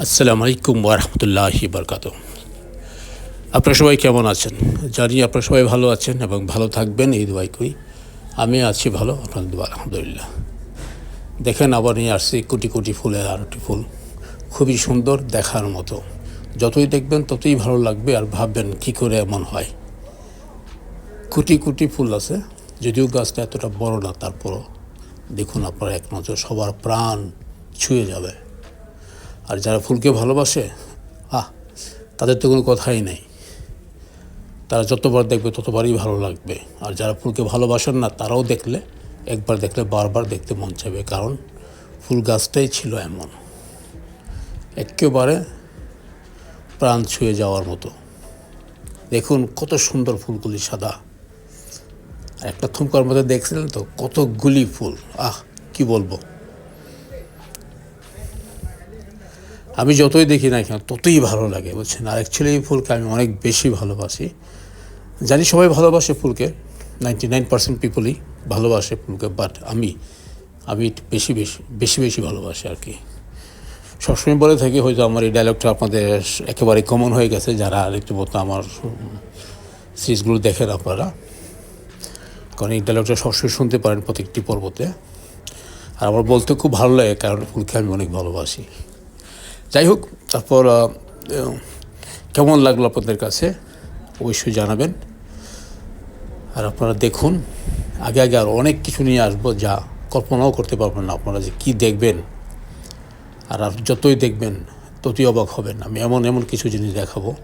আসসালামু আলাইকুম ওরহমতুল্লাহি বরকাত আপনারা সবাই কেমন আছেন? জানি আপনারা সবাই ভালো আছেন এবং ভালো থাকবেন, এই দোয়াই করি। আমি আছি ভালো আপনাদের দোয়া আলহামদুলিল্লাহ। দেখেন আবার নিয়ে আসছি কোটি কোটি ফুলের আর একটি ফুল। খুবই সুন্দর দেখার মতো। যতই দেখবেন ততই ভালো লাগবে আর ভাববেন কি করে এমন হয়। কোটি কোটি ফুল আছে, যদিও গাছটা এতটা বড় না, তারপরও দেখুন আপনারা এক নজর, সবার প্রাণ ছুঁয়ে যাবে। আর যারা ফুলকে ভালোবাসে, আহ, তাদের তো কোনো কথাই নেই। তারা যতবার দেখবে ততবারই ভালো লাগবে। আর যারা ফুলকে ভালোবাসেন না, তারাও দেখলে, একবার দেখলে, বারবার দেখতে মন চাইবে। কারণ ফুল গাছটাই ছিল এমন। একেবারে প্রাণ ছুঁয়ে যাওয়ার মতো। দেখুন কত সুন্দর ফুলগুলি সাদা। একটা থমকার মধ্যে দেখছিলেন তো কতগুলি ফুল। আহ, কি বলব? আমি যতই দেখি না কেন, ততই ভালো লাগে, বুঝছেন? আর অ্যাকচুয়ালি এই ফুলকে আমি অনেক বেশি ভালোবাসি। জানি সবাই ভালোবাসে ফুলকে নাইনটি নাইন পার্সেন্ট পিপলই ভালোবাসে ফুলকে বাট আমি আমি বেশি বেশি বেশি বেশি ভালোবাসি আর কি। সবসময় বলে থাকি, হয়তো আমার এই ডায়লগটা আপনাদের একেবারে কমন হয়ে গেছে, যারা রীতিমতো আমার সিরিজগুলো দেখেন আপনারা। কারণ এই ডায়লগটা সবসময় শুনতে পারেন প্রত্যেকটি পর্বতে। আর আমার বলতে খুব ভালো লাগে, কারণ ফুলকে আমি অনেক ভালোবাসি। যাই হোক তারপর কেমন লাগল আপনাদের কাছে? অবশ্যই জানাবেন। আর আপনারা দেখুন, আগে আগে আর অনেক কিছু নিয়ে আসব, যা কল্পনাও করতে পারবেন না আপনারা যে কী দেখবেন। আর আর যতই দেখবেন, ততই অবাক হবেন। আমি এমন এমন কিছু জিনিস দেখাবো।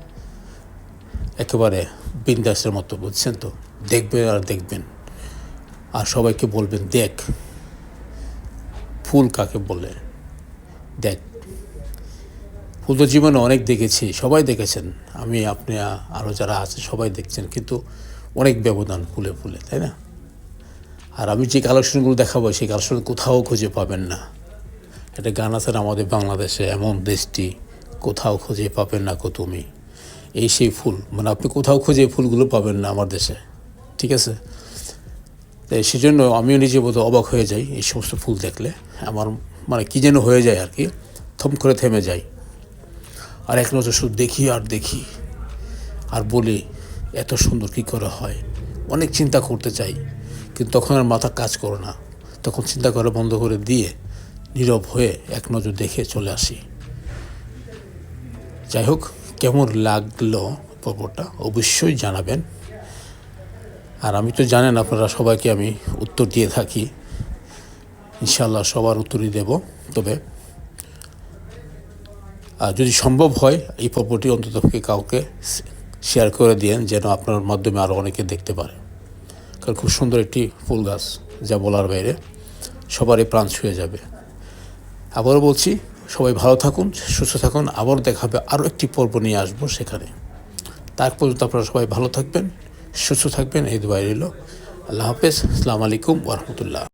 একেবারে বিন্দাসের মতো, বুঝছেন তো? দেখবেন আর দেখবেন। আর সবাইকে বলবেন, দেখ। ফুল কাকে বলে? দেখ। ফুল জীবনে অনেক দেখেছি, সবাই দেখেছেন। আমি, আপনি আরও যারা আছে, সবাই দেখছেন, কিন্তু অনেক ব্যবধান ফুলে ফুলে, তাই না? আর আমি যে কালেকশনগুলো দেখাবো, সেই কালেকশন কোথাও খুঁজে পাবেন না। একটা গান আছে আমাদের বাংলাদেশে, এমন দেশটি কোথাও খুঁজে পাবেন না কো তুমি? এই সেই ফুল মানে আপনি কোথাও খুঁজে ফুলগুলো পাবেন না আমার দেশে, ঠিক আছে? তাই সেজন্য আমিও নিজে বোধ অবাক হয়ে যাই এই সমস্ত ফুল দেখলে। আমার মানে কী যেন হয়ে যায় আর কি, থম করে থেমে যাই। আর এক নজর শুধু দেখি আর দেখি। আর বলি, এত সুন্দর কী করে হয়? অনেক চিন্তা করতে চাই, কিন্তু তখন আর মাথা কাজ করে না। তখন চিন্তা করা বন্ধ করে দিয়ে নীরব হয়ে এক নজর দেখে চলে আসি। যাই হোক, কেমন লাগল পর্বটা অবশ্যই জানাবেন। আর আমি তো জানেন আপনারা সবাইকে আমি উত্তর দিয়ে থাকি। ইনশাল্লাহ সবার উত্তরই দেব। তবে যদি সম্ভব হয়, এই পর্বটি অন্তত কাউকে শেয়ার করে দিয়েন, যেন আপনার মাধ্যমে আরও অনেকে দেখতে পারে। কারণ খুব সুন্দর একটি ফুল গাছ, যা বলার বাইরে সবারই প্রাণ ছুঁয়ে যাবে। আবারও বলছি, সবাই ভালো থাকুন, সুস্থ থাকুন। আবার দেখাবে আরও একটি পর্ব নিয়ে আসব সেখানে। তার পর্যন্ত আপনারা সবাই ভালো থাকবেন, সুস্থ থাকবেন, এই দুবাই রইল। আল্লাহ হাফেজ, আসসালামু আলাইকুম ওরহমতুল্লাহ